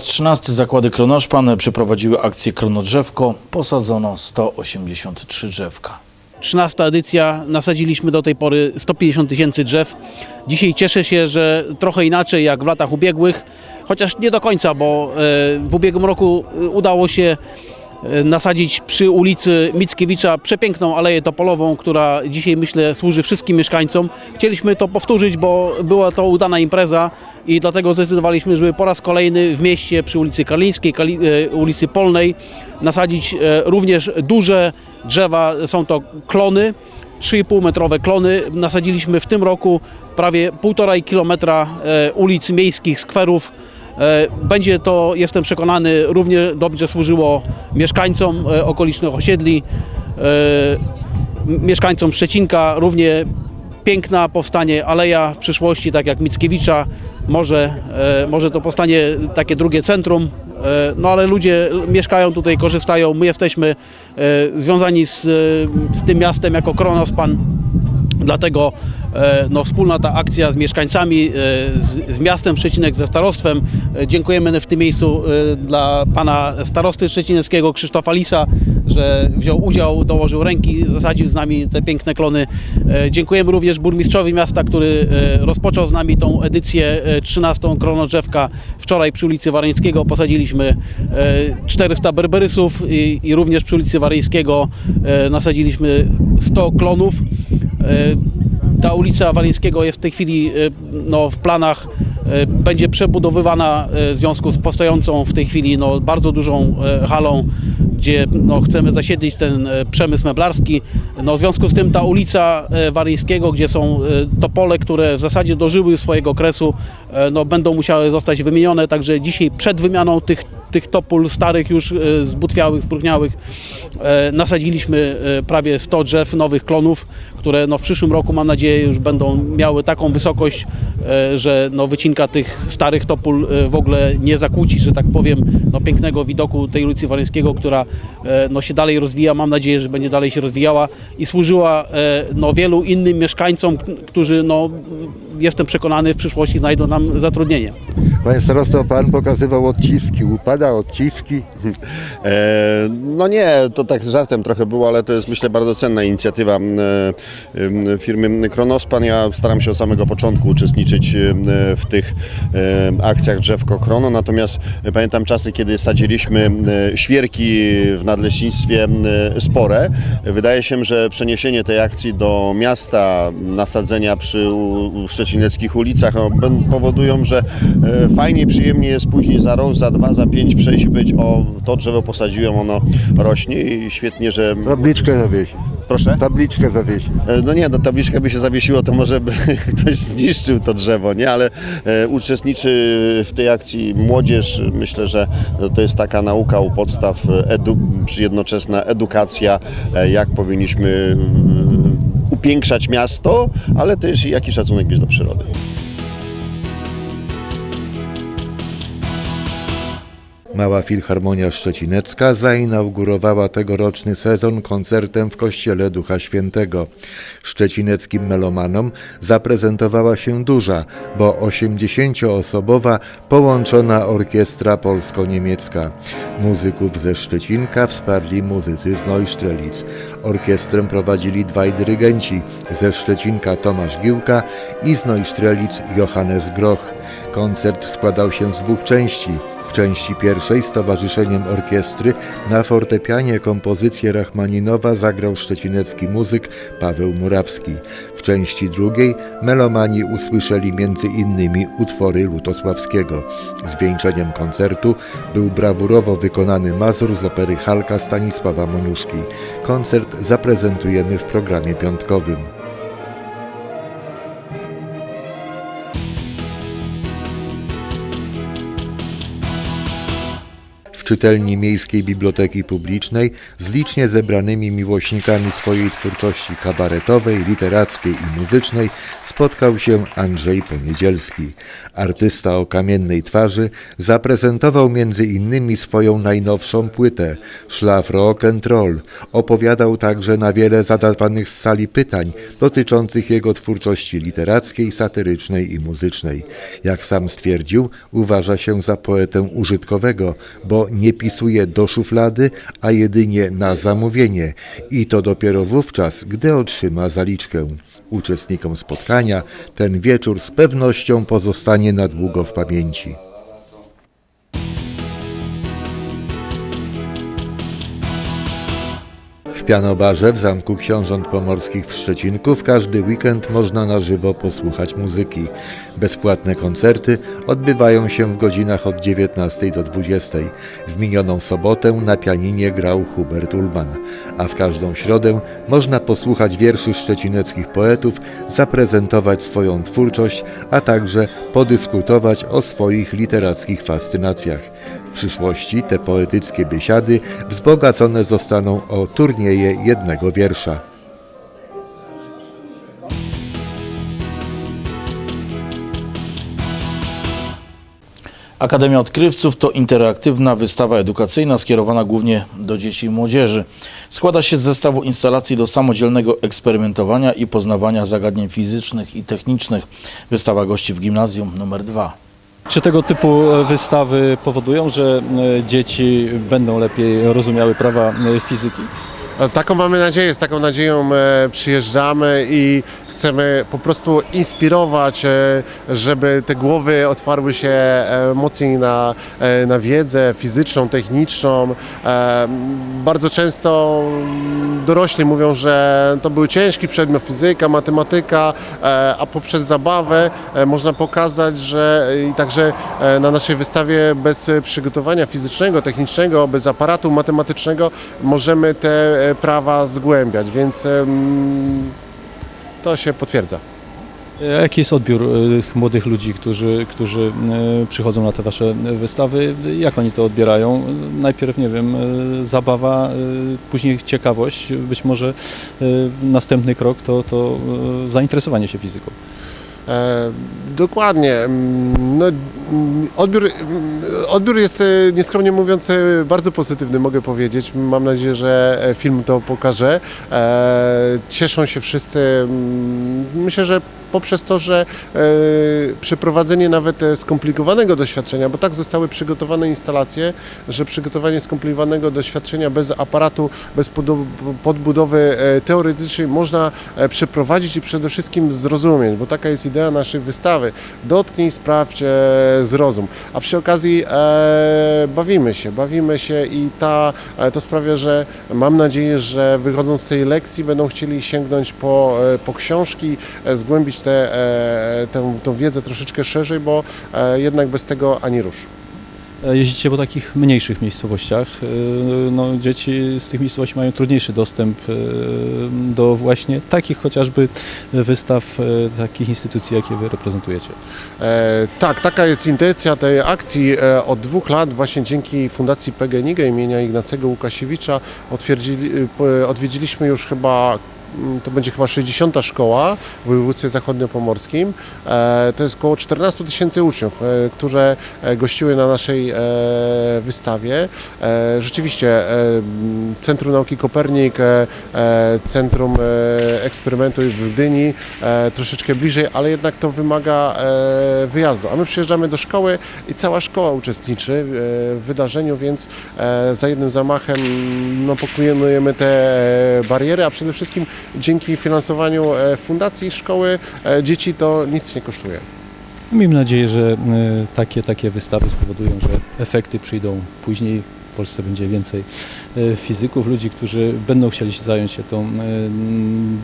raz 13 zakłady Kronoszpan przeprowadziły akcję Kronodrzewko. Posadzono 183 drzewka. 13 edycja, nasadziliśmy do tej pory 150 tysięcy drzew. Dzisiaj cieszę się, że trochę inaczej jak w latach ubiegłych, chociaż nie do końca, bo e, w ubiegłym roku e, udało się nasadzić przy ulicy Mickiewicza przepiękną aleję topolową, która dzisiaj myślę służy wszystkim mieszkańcom. Chcieliśmy to powtórzyć, bo była to udana impreza i dlatego zdecydowaliśmy, żeby po raz kolejny w mieście przy ulicy Karlińskiej, e, ulicy Polnej nasadzić e, również duże drzewa, są to klony, 3,5 metrowe klony. Nasadziliśmy w tym roku prawie 1,5 kilometra e, ulic miejskich, skwerów. E, Będzie to, jestem przekonany, równie dobrze służyło mieszkańcom e, okolicznych osiedli, e, mieszkańcom Szczecinka. Równie piękna powstanie aleja w przyszłości, tak jak Mickiewicza. Może, może to powstanie takie drugie centrum, no ale ludzie mieszkają tutaj, korzystają. My jesteśmy związani z, z tym miastem jako Kronospan. Dlatego no, wspólna ta akcja z mieszkańcami, e, z, z miastem Szczecinek, ze starostwem. E, Dziękujemy w tym miejscu e, dla pana starosty szczecineckiego Krzysztofa Lisa, że wziął udział, dołożył ręki, zasadził z nami te piękne klony. E, Dziękujemy również burmistrzowi miasta, który e, rozpoczął z nami tą edycję e, 13 Kronodrzewka. Wczoraj przy ulicy Wareńskiego posadziliśmy e, 400 berberysów i, i również przy ulicy Wareńskiego e, nasadziliśmy 100 klonów. Ta ulica Walińskiego jest w tej chwili e, no, w planach, e, będzie przebudowywana e, w związku z powstającą w tej chwili no, bardzo dużą halą, gdzie no, chcemy zasiedlić ten przemysł meblarski. No, w związku z tym ta ulica Waryńskiego, gdzie są topole, które w zasadzie dożyły swojego kresu, no, będą musiały zostać wymienione, także dzisiaj przed wymianą tych tych topól starych już e, zbutwiałych, spróchniałych e, nasadziliśmy e, prawie 100 drzew nowych klonów, które no w przyszłym roku mam nadzieję już będą miały taką wysokość, że no wycinka tych starych topól w ogóle nie zakłóci, że tak powiem, no pięknego widoku tej ulicy Waryńskiego, która no się dalej rozwija, mam nadzieję, że będzie dalej się rozwijała i służyła no wielu innym mieszkańcom, którzy no jestem przekonany w przyszłości znajdą nam zatrudnienie. Panie starosto, pan pokazywał odciski, upada odciski. E, No nie, to tak żartem trochę było, ale to jest myślę bardzo cenna inicjatywa e, firmy Kronospan. Ja staram się od samego początku uczestniczyć m, w tych e, akcjach Drzewko Krono, natomiast pamiętam czasy, kiedy sadziliśmy świerki w nadleśnictwie spore. Wydaje się, że przeniesienie tej akcji do miasta, nasadzenia przy szczecineckich ulicach no, powodują, że e, fajnie, przyjemnie jest później za rok, za dwa, za pięć przejść być o to drzewo posadziłem, ono rośnie i świetnie, że... Tabliczkę zawiesić. Proszę? Tabliczkę zawiesić. E, No nie, no tabliczka by się zawiesiło, to może by ktoś zniszczył to drzewo, nie? Ale e, uczestniczy w tej akcji młodzież. Myślę, że to jest taka nauka u podstaw, e, edu, jednoczesna edukacja, e, jak powinniśmy mm, upiększać miasto, ale też jaki szacunek mieć do przyrody. Mała Filharmonia Szczecinecka zainaugurowała tegoroczny sezon koncertem w Kościele Ducha Świętego. Szczecineckim melomanom zaprezentowała się duża, bo 80-osobowa połączona orkiestra polsko-niemiecka. Muzyków ze Szczecinka wsparli muzycy z Neustrelitz. Orkiestrę prowadzili dwaj dyrygenci, ze Szczecinka Tomasz Giłka i z Neustrelitz Johannes Groch. Koncert składał się z dwóch części. W części pierwszej z Towarzyszeniem Orkiestry na fortepianie kompozycję Rachmaninowa zagrał szczecinecki muzyk Paweł Murawski. W części drugiej melomani usłyszeli innymi utwory Lutosławskiego. Zwieńczeniem koncertu był brawurowo wykonany mazur z opery Halka Stanisława Moniuszki. Koncert zaprezentujemy w programie piątkowym. Czytelni Miejskiej Biblioteki Publicznej z licznie zebranymi miłośnikami swojej twórczości kabaretowej, literackiej i muzycznej spotkał się Andrzej Poniedzielski. Artysta o kamiennej twarzy zaprezentował między innymi swoją najnowszą płytę Szlaf Rock and Roll. Opowiadał także na wiele zadawanych z sali pytań dotyczących jego twórczości literackiej, satyrycznej i muzycznej. Jak sam stwierdził, uważa się za poetę użytkowego, bo nie pisuje do szuflady, a jedynie na zamówienie i to dopiero wówczas, gdy otrzyma zaliczkę. Uczestnikom spotkania ten wieczór z pewnością pozostanie na długo w pamięci. Pianobarze w Zamku Książąt Pomorskich w Szczecinku w każdy weekend można na żywo posłuchać muzyki. Bezpłatne koncerty odbywają się w godzinach od 19 do 20. W minioną sobotę na pianinie grał Hubert Ulman, a w każdą środę można posłuchać wierszy szczecineckich poetów, zaprezentować swoją twórczość, a także podyskutować o swoich literackich fascynacjach. W przyszłości te poetyckie biesiady wzbogacone zostaną o turnieje jednego wiersza. Akademia Odkrywców to interaktywna wystawa edukacyjna skierowana głównie do dzieci i młodzieży. Składa się z zestawu instalacji do samodzielnego eksperymentowania i poznawania zagadnień fizycznych i technicznych. Wystawa gości w gimnazjum numer 2. Czy tego typu e, wystawy powodują, że e, dzieci będą lepiej rozumiały prawa e, fizyki? Taką mamy nadzieję, z taką nadzieją przyjeżdżamy i chcemy po prostu inspirować, e, żeby te głowy otwarły się e, mocniej na, e, na wiedzę fizyczną, techniczną. Bardzo często mm, dorośli mówią, że to był ciężki przedmiot fizyka, matematyka, a poprzez zabawę można pokazać, że i także na naszej wystawie bez przygotowania fizycznego, technicznego, bez aparatu matematycznego możemy te prawa zgłębiać, więc to się potwierdza. Jaki jest odbiór e, tych młodych ludzi, którzy, którzy e, przychodzą na te wasze wystawy? Jak oni to odbierają? Najpierw, nie wiem, e, zabawa, później ciekawość, być może następny krok to, to zainteresowanie się fizyką. E, dokładnie. Mm, No, odbiór, mm, odbiór jest e, nieskromnie mówiąc e, bardzo pozytywny, mogę powiedzieć. Mam nadzieję, że e, film to pokaże. Cieszą się wszyscy. Mm, Myślę, że poprzez to, że przeprowadzenie nawet skomplikowanego doświadczenia, bo tak zostały przygotowane instalacje, że przygotowanie skomplikowanego doświadczenia bez aparatu, bez podbudowy teoretycznej można przeprowadzić i przede wszystkim zrozumieć, bo taka jest idea naszej wystawy. Dotknij, sprawdź, zrozum. A przy okazji e, bawimy się, bawimy się i ta, e, to sprawia, że mam nadzieję, że wychodząc z tej lekcji będą chcieli sięgnąć po, e, po książki, e, zgłębić tę tę, tą wiedzę troszeczkę szerzej, bo jednak bez tego ani rusz. E, Jeździcie po takich mniejszych miejscowościach. E, No, dzieci z tych miejscowości mają trudniejszy dostęp e, do właśnie takich chociażby wystaw, takich instytucji, jakie wy reprezentujecie. E, tak, taka jest intencja tej akcji. Od dwóch lat właśnie dzięki Fundacji PGNiG imienia Ignacego Łukasiewicza odwiedziliśmy już chyba to będzie chyba 60. szkoła w województwie zachodniopomorskim. E, To jest około 14 tysięcy uczniów, e, które e, gościły na naszej wystawie. Rzeczywiście Centrum Nauki Kopernik, Centrum Eksperymentu w Gdyni, troszeczkę bliżej, ale jednak to wymaga wyjazdu. A my przyjeżdżamy do szkoły i cała szkoła uczestniczy w wydarzeniu, więc za jednym zamachem no, pokonujemy te bariery, a przede wszystkim dzięki finansowaniu e, fundacji szkoły e, dzieci to nic nie kosztuje. Miejmy nadzieję, że e, takie, takie wystawy spowodują, że efekty przyjdą później. W Polsce będzie więcej fizyków, ludzi, którzy będą chcieli zająć się tą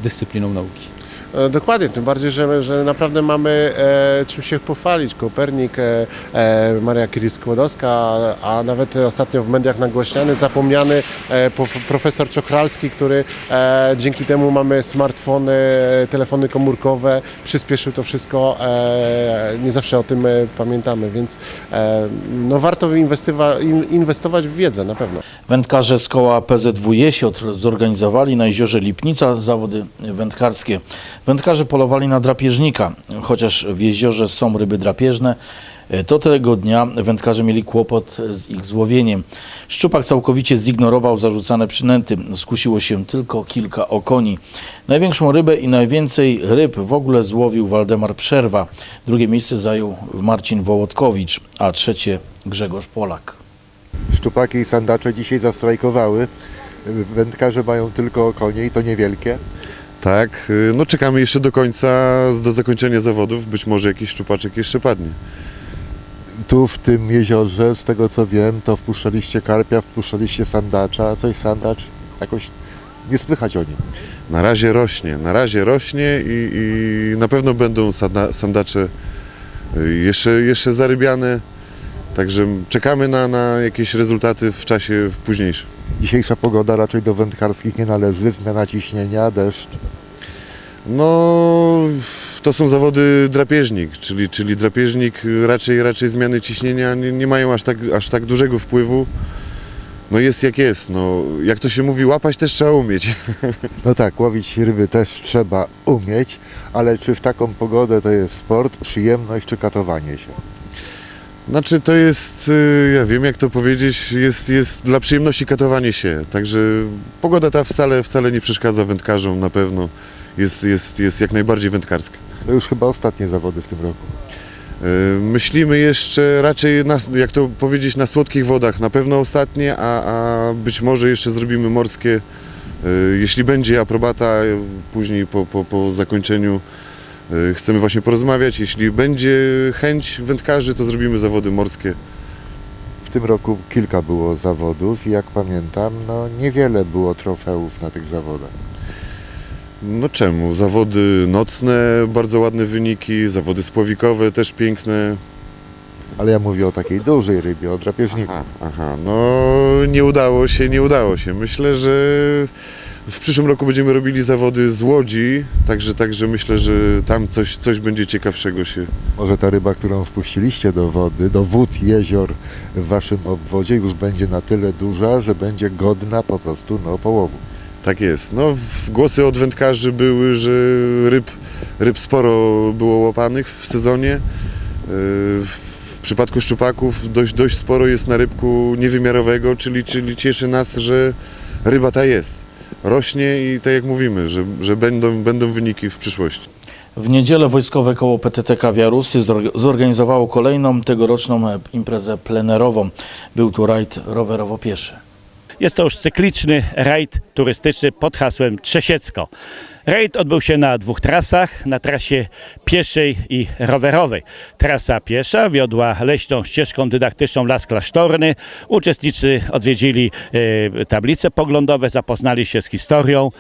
dyscypliną nauki. E, Dokładnie, tym bardziej, że, że naprawdę mamy e, czym się pochwalić. Kopernik, e, e, Maria Curie-Skłodowska, a, a nawet ostatnio w mediach nagłośniany, zapomniany e, profesor Czochralski, który e, dzięki temu mamy smartfony, e, telefony komórkowe, przyspieszył to wszystko. E, nie zawsze o tym e, pamiętamy, więc e, no, warto inwestywa, in, inwestować w wiedzę na pewno. Wędkarze z koła PZW Jesiotr zorganizowali na jeziorze Lipnica zawody wędkarskie. Wędkarze polowali na drapieżnika, chociaż w jeziorze są ryby drapieżne, to tego dnia wędkarze mieli kłopot z ich złowieniem. Szczupak całkowicie zignorował zarzucane przynęty. Skusiło się tylko kilka okoni. Największą rybę i najwięcej ryb w ogóle złowił Waldemar Przerwa. Drugie miejsce zajął Marcin Wołodkowicz, a trzecie Grzegorz Polak. Szczupaki i sandacze dzisiaj zastrajkowały. Wędkarze mają tylko konie i to niewielkie. Tak, y, no czekamy jeszcze do końca, do zakończenia zawodów. Być może jakiś szczupaczek jeszcze padnie. Tu w tym jeziorze, z tego co wiem, to wpuszczaliście karpia, wpuszczaliście sandacza, a coś sandacz jakoś nie słychać o nim. Na razie rośnie, na razie rośnie i, i na pewno będą sanda, sandacze y, jeszcze, jeszcze zarybiane. Także czekamy na, na jakieś rezultaty w czasie późniejszym. Dzisiejsza pogoda raczej do wędkarskich nie należy, zmiana ciśnienia, deszcz. No, to są zawody drapieżnik, czyli, czyli drapieżnik raczej, raczej zmiany ciśnienia nie, nie mają aż tak, aż tak dużego wpływu. No jest jak jest, no jak to się mówi, łapać też trzeba umieć. No tak, łowić ryby też trzeba umieć, ale czy w taką pogodę to jest sport, przyjemność czy katowanie się? Znaczy to jest, y, ja wiem jak to powiedzieć, jest, jest dla przyjemności katowanie się, także pogoda ta wcale, wcale nie przeszkadza wędkarzom na pewno, jest, jest, jest jak najbardziej wędkarska. To już chyba ostatnie zawody w tym roku. Y, Myślimy jeszcze raczej, na, jak to powiedzieć, na słodkich wodach, na pewno ostatnie, a, a być może jeszcze zrobimy morskie, y, jeśli będzie aprobata, y, później po, po, po zakończeniu chcemy właśnie porozmawiać, jeśli będzie chęć wędkarzy, to zrobimy zawody morskie. W tym roku kilka było zawodów i jak pamiętam, no niewiele było trofeów na tych zawodach. No czemu? Zawody nocne, bardzo ładne wyniki, zawody spławikowe też piękne. Ale ja mówię o takiej dużej rybie, o drapieżniku. Aha, aha, no nie udało się, nie udało się. Myślę, że w przyszłym roku będziemy robili zawody z Łodzi, także, także myślę, że tam coś, coś będzie ciekawszego się. Może ta ryba, którą wpuściliście do wody, do wód, jezior w waszym obwodzie już będzie na tyle duża, że będzie godna po prostu no, połowu. Tak jest. No, głosy od wędkarzy były, że ryb, ryb sporo było łapanych w sezonie. Yy, W przypadku szczupaków dość, dość sporo jest na rybku niewymiarowego, czyli, czyli cieszy nas, że ryba ta jest. Rośnie i tak jak mówimy, że, że będą, będą wyniki w przyszłości. W niedzielę Wojskowe Koło PTTK Wiarusy zor- zorganizowało kolejną tegoroczną imprezę plenerową. Był tu rajd rowerowo-pieszy. Jest to już cykliczny rajd turystyczny pod hasłem Trzesiecko. Rajd odbył się na dwóch trasach, na trasie pieszej i rowerowej. Trasa piesza wiodła leśną ścieżką dydaktyczną Las Klasztorny. Uczestnicy odwiedzili e, tablice poglądowe, zapoznali się z historią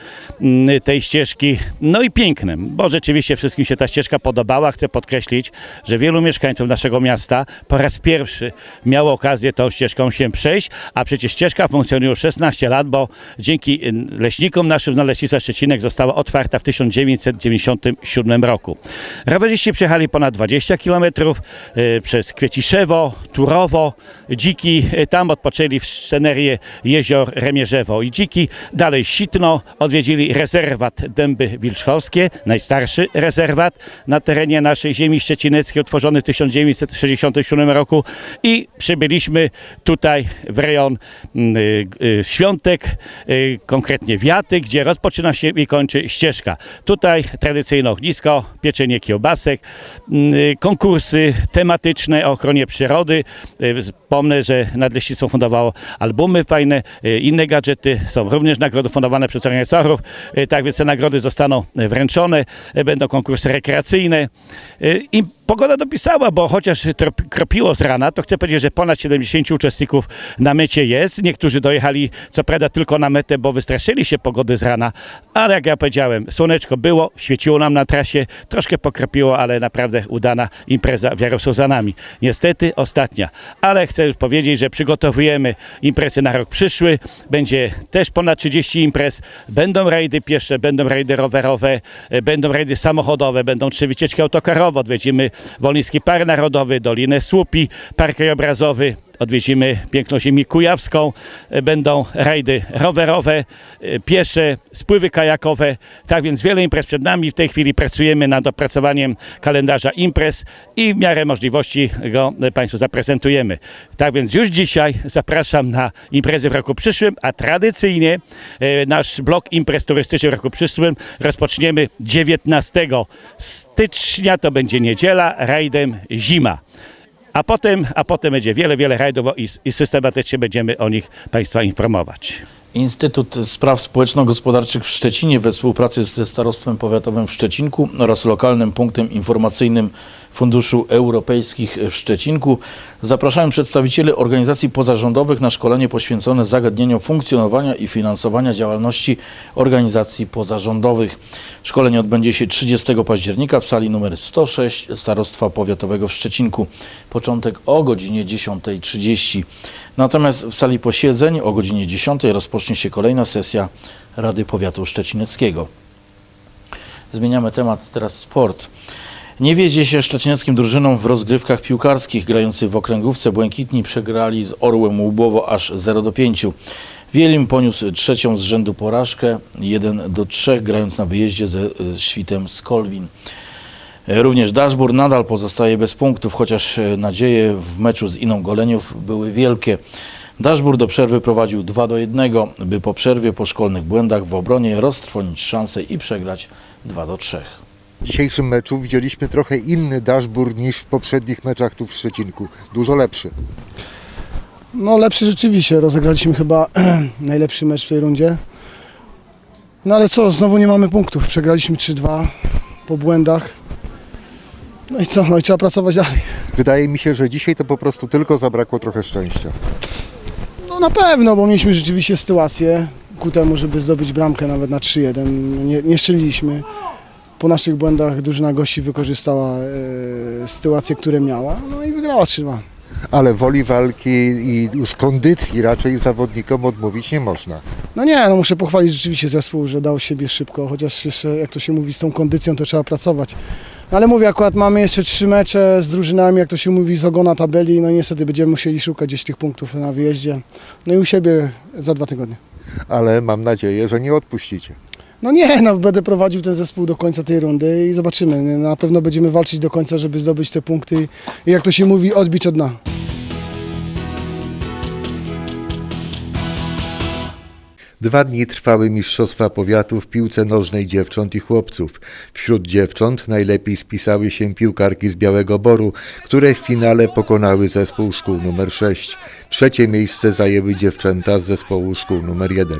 mm, tej ścieżki. No i pięknym, bo rzeczywiście wszystkim się ta ścieżka podobała. Chcę podkreślić, że wielu mieszkańców naszego miasta po raz pierwszy miało okazję tą ścieżką się przejść, a przecież ścieżka funkcjonuje już 16 lat, bo dzięki leśnikom naszym z Leśnictwa Szczecinek została otwarta w 1997 roku. Rowerzyści przejechali ponad 20 km y, przez Kwieciszewo, Turowo, Dziki, y, tam odpoczęli w scenerię jezior Remierzewo i Dziki, dalej Sitno, odwiedzili rezerwat Dęby Wilczkowskie, najstarszy rezerwat na terenie naszej ziemi szczecineckiej, utworzony w 1967 roku i przybyliśmy tutaj w rejon mm, y, Świątek, konkretnie Wiaty, gdzie rozpoczyna się i kończy ścieżka. Tutaj tradycyjne ognisko, pieczenie kiełbasek, mm, y, konkursy tematyczne o ochronie przyrody. Y, Wspomnę, że Nadleśnictwo fundowało albumy fajne, y, inne gadżety, są również nagrody fundowane przez organizatorów, Y, tak więc te nagrody zostaną y, wręczone, Y, będą konkursy rekreacyjne. Y, I Pogoda dopisała, bo chociaż kropiło z rana, to chcę powiedzieć, że ponad 70 uczestników na mecie jest. Niektórzy dojechali, co prawda, tylko na metę, bo wystraszyli się pogody z rana, ale jak ja powiedziałem, słoneczko było, świeciło nam na trasie, troszkę pokropiło, ale naprawdę udana impreza w Jarosław za nami. Niestety ostatnia, ale chcę już powiedzieć, że przygotowujemy imprezy na rok przyszły. Będzie też ponad 30 imprez. Będą rajdy piesze, będą rajdy rowerowe, e, będą rajdy samochodowe, będą trzy wycieczki autokarowe. Odwiedzimy Wolnicki Park Narodowy, Dolinę Słupi, Park Krajobrazowy. Odwiedzimy piękną ziemię kujawską, E, będą rajdy rowerowe, e, piesze, spływy kajakowe. Tak więc wiele imprez przed nami. W tej chwili pracujemy nad opracowaniem kalendarza imprez i w miarę możliwości go e, Państwu zaprezentujemy. Tak więc już dzisiaj zapraszam na imprezy w roku przyszłym, a tradycyjnie nasz blok imprez turystycznych w roku przyszłym rozpoczniemy 19 stycznia, to będzie niedziela, rajdem Zima. A potem, a potem będzie wiele, wiele rajdów i, i systematycznie będziemy o nich Państwa informować. Instytut Spraw Społeczno-Gospodarczych w Szczecinie we współpracy ze Starostwem Powiatowym w Szczecinku oraz lokalnym punktem informacyjnym Funduszu Europejskich w Szczecinku zapraszają przedstawicieli organizacji pozarządowych na szkolenie poświęcone zagadnieniom funkcjonowania i finansowania działalności organizacji pozarządowych. Szkolenie odbędzie się 30 października w sali numer 106 Starostwa Powiatowego w Szczecinku. Początek o godzinie 10.30. Natomiast w sali posiedzeń o godzinie 10 rozpocznie się kolejna sesja Rady Powiatu Szczecineckiego. Zmieniamy temat, teraz sport. Nie wiedzie się szczecineckim drużynom w rozgrywkach piłkarskich. Grający w okręgówce Błękitni przegrali z Orłem Łubowo aż 0 do 5. Wielim poniósł trzecią z rzędu porażkę 1 do 3, grając na wyjeździe ze świtem z Kolwin. Również Daszbur nadal pozostaje bez punktów, chociaż e, nadzieje w meczu z Iną Goleniów były wielkie. Daszbur do przerwy prowadził 2 do 1, by po przerwie po szkolnych błędach w obronie roztrwonić szansę i przegrać 2 do 3. W dzisiejszym meczu widzieliśmy trochę inny dashboard niż w poprzednich meczach tu w Szczecinku. Dużo lepszy. No lepszy rzeczywiście, rozegraliśmy chyba najlepszy mecz w tej rundzie. No ale co, znowu nie mamy punktów. Przegraliśmy 3-2 po błędach. No i co, no i trzeba pracować dalej. Wydaje mi się, że dzisiaj to po prostu tylko zabrakło trochę szczęścia. No na pewno, bo mieliśmy rzeczywiście sytuację ku temu, żeby zdobyć bramkę nawet na 3-1. Nie, nie strzeliliśmy. Po naszych błędach drużyna gości wykorzystała e, sytuacje, które miała, no i wygrała 3-2. Ale woli walki i już kondycji raczej zawodnikom odmówić nie można. No nie, no muszę pochwalić rzeczywiście zespół, że dał siebie szybko, chociaż jeszcze, jak to się mówi, z tą kondycją to trzeba pracować. No ale mówię, akurat mamy jeszcze trzy mecze z drużynami, jak to się mówi, z ogona tabeli, no i niestety będziemy musieli szukać gdzieś tych punktów na wyjeździe. No i u siebie za dwa tygodnie. Ale mam nadzieję, że nie odpuścicie. No nie, no będę prowadził ten zespół do końca tej rundy i zobaczymy. Na pewno będziemy walczyć do końca, żeby zdobyć te punkty i jak to się mówi, odbić od dna. Dwa dni trwały Mistrzostwa Powiatu w piłce nożnej dziewcząt i chłopców. Wśród dziewcząt najlepiej spisały się piłkarki z Białego Boru, które w finale pokonały zespół szkół nr 6. Trzecie miejsce zajęły dziewczęta z zespołu szkół nr 1.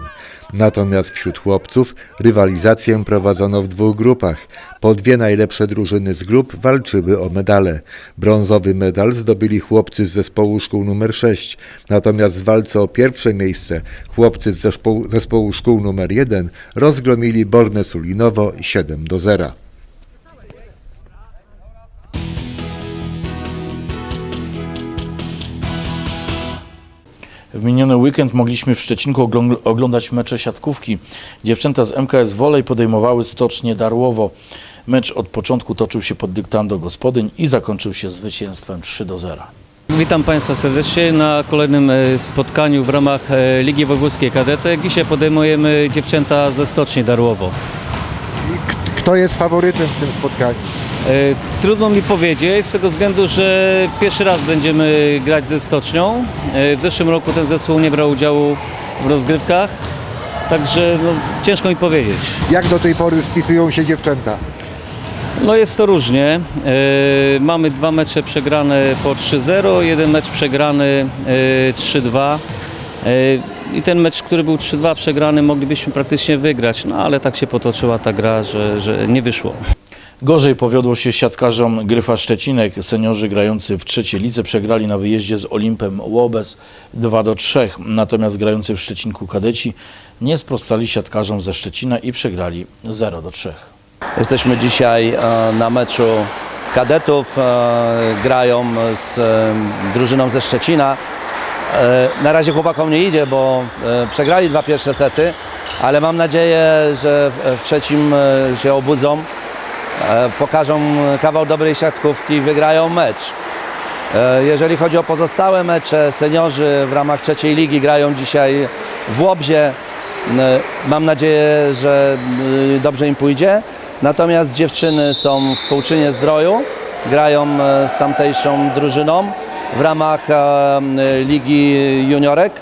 Natomiast wśród chłopców rywalizację prowadzono w dwóch grupach. Po dwie najlepsze drużyny z grup walczyły o medale. Brązowy medal zdobyli chłopcy z zespołu szkół nr 6. Natomiast w walce o pierwsze miejsce chłopcy z zespołu, zespołu szkół nr 1 rozgromili Bornę Sulinowo 7 do 0. miniony weekend mogliśmy w Szczecinku ogląd- oglądać mecze siatkówki. Dziewczęta z MKS Wolej podejmowały Stocznie Darłowo. Mecz od początku toczył się pod dyktando gospodyń i zakończył się zwycięstwem 3 do 0. Witam Państwa serdecznie na kolejnym e, spotkaniu w ramach e, Ligi Wojewódzkiej Kadetek. Dzisiaj podejmujemy dziewczęta ze Stoczni Darłowo. Kto jest faworytem w tym spotkaniu? E, Trudno mi powiedzieć z tego względu, że pierwszy raz będziemy grać ze Stocznią. E, W zeszłym roku ten zespół nie brał udziału w rozgrywkach, także no, ciężko mi powiedzieć. Jak do tej pory spisują się dziewczęta? No jest to różnie. E, Mamy dwa mecze przegrane po 3-0, jeden mecz przegrany e, 3-2. E, I ten mecz, który był 3-2 przegrany, moglibyśmy praktycznie wygrać, no ale tak się potoczyła ta gra, że, że nie wyszło. Gorzej powiodło się siatkarzom Gryfa Szczecinek. Seniorzy grający w trzeciej lidze przegrali na wyjeździe z Olimpem Łobez 2 do 3. Natomiast grający w Szczecinku kadeci nie sprostali siatkarzom ze Szczecina i przegrali 0 do 3. Jesteśmy dzisiaj e, na meczu kadetów. e, Grają z e, drużyną ze Szczecina. Na razie chłopakom nie idzie, bo przegrali dwa pierwsze sety, ale mam nadzieję, że w- trzecim się obudzą, pokażą kawał dobrej siatkówki i wygrają mecz. E, Jeżeli chodzi o pozostałe mecze, seniorzy w ramach trzeciej ligi grają dzisiaj w Łobzie. E, Mam nadzieję, że e, dobrze im pójdzie. Natomiast dziewczyny są w Połczynie Zdroju, grają e, z tamtejszą drużyną w ramach e, Ligi Juniorek.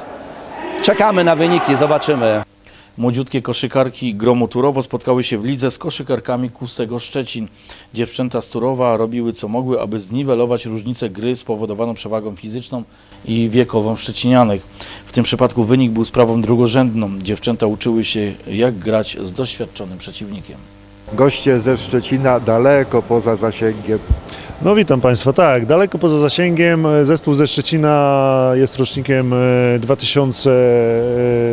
Czekamy na wyniki, zobaczymy. Młodziutkie koszykarki Gromu Turowo spotkały się w lidze z koszykarkami Kustego Szczecin. Dziewczęta z Turowa robiły co mogły, aby zniwelować różnicę gry spowodowaną przewagą fizyczną i wiekową Szczecinianek. W tym przypadku wynik był sprawą drugorzędną. Dziewczęta uczyły się jak grać z doświadczonym przeciwnikiem. Goście ze Szczecina daleko poza zasięgiem No witam Państwa, tak, daleko poza zasięgiem. Zespół ze Szczecina jest rocznikiem e, 2000,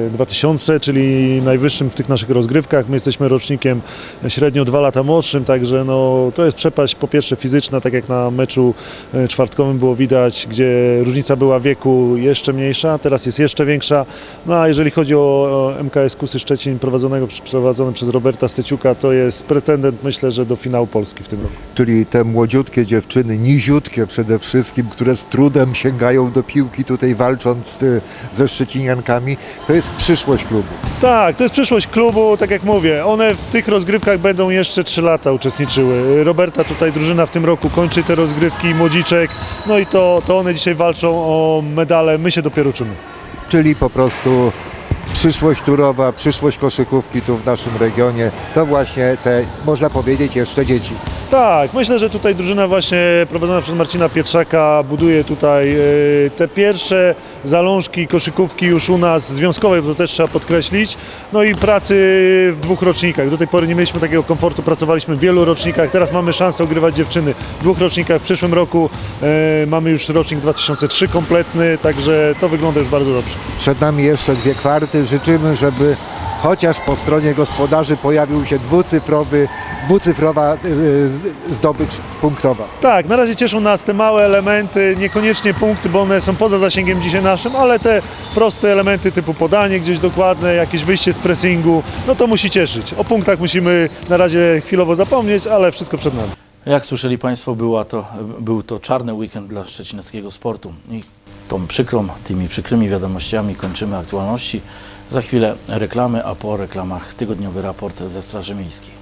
e, 2000, czyli najwyższym w tych naszych rozgrywkach. My jesteśmy rocznikiem średnio dwa lata młodszym, także no, to jest przepaść po pierwsze fizyczna, tak jak na meczu e, czwartkowym było widać, gdzie różnica była wieku jeszcze mniejsza, teraz jest jeszcze większa. No a jeżeli chodzi o MKS Kusy Szczecin prowadzonego, prowadzony przez Roberta Steciuka, to jest pretendent myślę, że do finału Polski w tym roku. czyli te młodziutkie dziewczyny, niziutkie przede wszystkim, które z trudem sięgają do piłki tutaj walcząc y, ze Szczeciniankami, to jest przyszłość klubu. Tak, to jest przyszłość klubu, tak jak mówię. One w tych rozgrywkach będą jeszcze 3 lata uczestniczyły. Roberta tutaj drużyna w tym roku kończy te rozgrywki, młodziczek, no i to, to one dzisiaj walczą o medale, my się dopiero uczymy. Czyli po prostu przyszłość Turowa, przyszłość koszykówki tu w naszym regionie, to właśnie te, można powiedzieć, jeszcze dzieci. Tak, myślę, że tutaj drużyna właśnie prowadzona przez Marcina Pietrzaka buduje tutaj e, te pierwsze zalążki koszykówki już u nas związkowej, bo to też trzeba podkreślić. No i pracy w dwóch rocznikach. Do tej pory nie mieliśmy takiego komfortu, pracowaliśmy w wielu rocznikach. Teraz mamy szansę ogrywać dziewczyny w dwóch rocznikach. W przyszłym roku e, mamy już rocznik 2003 kompletny, także to wygląda już bardzo dobrze. Przed nami jeszcze dwie kwarty. Życzymy, żeby chociaż po stronie gospodarzy pojawił się dwucyfrowy, dwucyfrowa z- zdobycz punktowa. Tak, na razie cieszą nas te małe elementy, niekoniecznie punkty, bo one są poza zasięgiem dzisiaj naszym, ale te proste elementy typu podanie gdzieś dokładne, jakieś wyjście z pressingu, no to musi cieszyć. O punktach musimy na razie chwilowo zapomnieć, ale wszystko przed nami. Jak słyszeli Państwo, była to, był to czarny weekend dla szczecineckiego sportu. I tą przykrą, tymi przykrymi wiadomościami kończymy aktualności. Za chwilę reklamy, a po reklamach tygodniowy raport ze Straży Miejskiej.